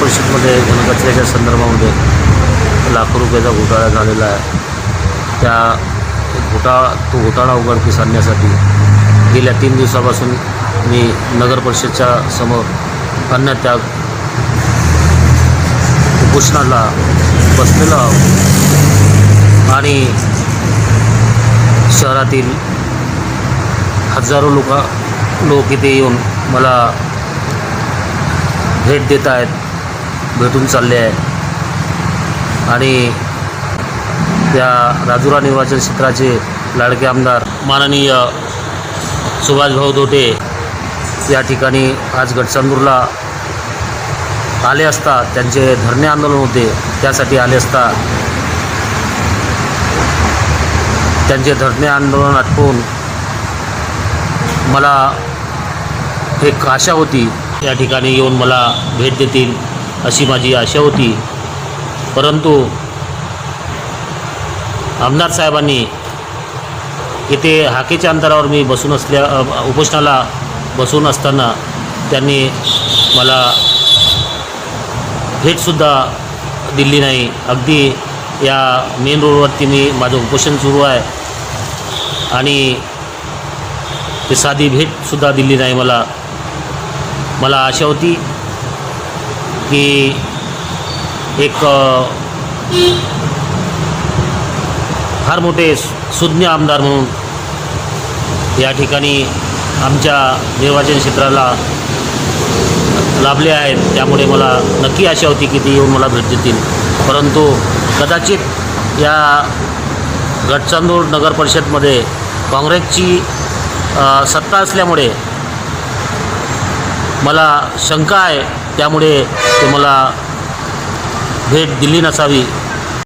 परिषदमध्ये घनकचऱ्याच्या संदर्भामध्ये लाखो रुपयाचा घोटाळा झालेला आहे. त्या घोटाळा तो घोटाळा उघडकीस आणण्यासाठी गेल्या तीन दिवसापासून मी नगर परिषदच्या समोर अन्नत्याग उपोषणाला बसलेलो आहोत. आणि शहरातील हजारो लोक लोक इथे येऊन मला भेट देत आहेत. भेटून चालले आहे. आणि त्या राजुरा निर्वाचन क्षेत्राचे लाडके आमदार माननीय सुभाषभाऊ दोटे या ठिकाणी आज गडचंदूरला आले असता त्यांचे धरणे आंदोलन होते त्यासाठी आले असता त्यांचे धरणे आंदोलन आटपून मला एक आशा होती या ठिकाणी येऊन मला भेट देतील. अशी माझी आशा होती. परंतु आमदार साहेबांनी इथे हाकेच्या अंतरावर मी बसून असल्या उपोषणाला बसून असताना त्यांनी मला भेटसुद्धा दिली नाही. अगदी या मेन रोडवरती मी माझं उपोषण सुरू आहे. आणि ते साधी भेटसुद्धा दिली नाही मला. मला आशा होती की एक फार मोठे सुज्ञ आमदार म्हणून या ठिकाणी आमच्या निर्वाचन क्षेत्राला लाभले आहेत. त्यामुळे मला नक्की आशा होती की ते येऊन मला भेट देतील. परंतु कदाचित या गडचंदूर नगर परिषदमध्ये काँग्रेसची सत्ता असल्यामुळे मला शंका आहे त्यामुळे तुम्हाला भेट दिली नसावी.